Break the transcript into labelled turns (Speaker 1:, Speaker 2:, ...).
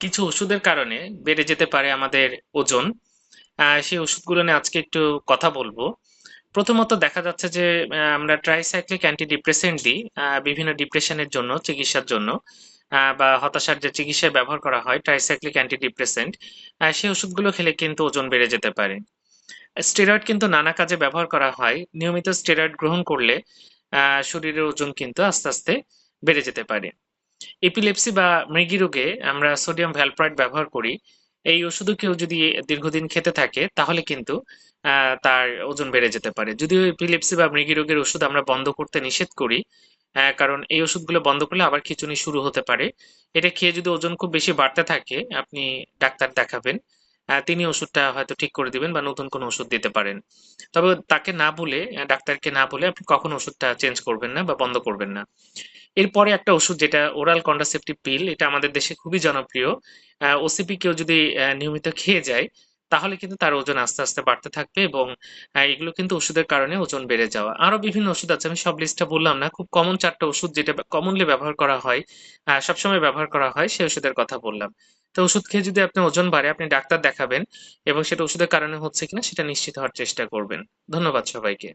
Speaker 1: কিছু ওষুধের কারণে বেড়ে যেতে পারে আমাদের ওজন। সেই ওষুধগুলো নিয়ে আজকে একটু কথা বলব। প্রথমত দেখা যাচ্ছে যে আমরা ট্রাইসাইক্লিক অ্যান্টি ডিপ্রেসেন্ট দিই বিভিন্ন ডিপ্রেশনের জন্য, চিকিৎসার জন্য বা হতাশার যে চিকিৎসায় ব্যবহার করা হয় ট্রাইসাইক্লিক অ্যান্টি ডিপ্রেসেন্ট সেই ওষুধগুলো খেলে কিন্তু ওজন বেড়ে যেতে পারে। স্টেরয়েড কিন্তু নানা কাজে ব্যবহার করা হয়। নিয়মিত স্টেরয়েড গ্রহণ করলে শরীরের ওজন কিন্তু আস্তে আস্তে বেড়ে যেতে পারে। এপিলেপসি বা মৃগী রোগে আমরা সোডিয়াম ভ্যালপ্রাইড ব্যবহার করি। এই ওষুধও কেউ যদি দীর্ঘদিন খেতে থাকে, তাহলে কিন্তু তার ওজন বেড়ে যেতে পারে। যদিও এপিলেপসি বা মৃগী রোগের ওষুধ আমরা বন্ধ করতে নিষেধ করি কারণ এই ওষুধগুলো বন্ধ করলে আবার খিঁচুনি শুরু হতে পারে। এটা খেয়ে যদি ওজন খুব বেশি বাড়তে থাকে, আপনি ডাক্তার দেখাবেন। তিনি ওষুধটা হয়তো ঠিক করে দিবেন বা নতুন কোনো ওষুধ দিতে পারেন। তবে তাকে না বলে ডাক্তারকে না বলে আপনি কখন ওষুধটা চেঞ্জ করবেন না বা বন্ধ করবেন না। এরপরে একটা ওষুধ যেটা ওরাল কন্ট্রাসেপটিভ পিল এটা আমাদের দেশে খুবই জনপ্রিয়। ওসিপি কেউ যদি নিয়মিত খেয়ে যায় তাহলে কিন্তু তার ওজন আস্তে আস্তে বাড়তে থাকবে এবং এগুলো কিন্তু ওষুধের কারণে ওজন বেড়ে যাওয়া। আরও বিভিন্ন ওষুধ আছে, আমি সব লিস্টটা বললাম না, খুব কমন চারটা ওষুধ যেটা কমনলি ব্যবহার করা হয় সবসময় ব্যবহার করা হয়, সেই ওষুধের কথা বললাম। তো ওষুধ খেয়ে যদি আপনি ওজন বাড়ে, আপনি ডাক্তার দেখাবেন এবং সেটা ওষুধের কারণে হচ্ছে কিনা, সেটা নিশ্চিত হওয়ার চেষ্টা করবেন। ধন্যবাদ সবাইকে।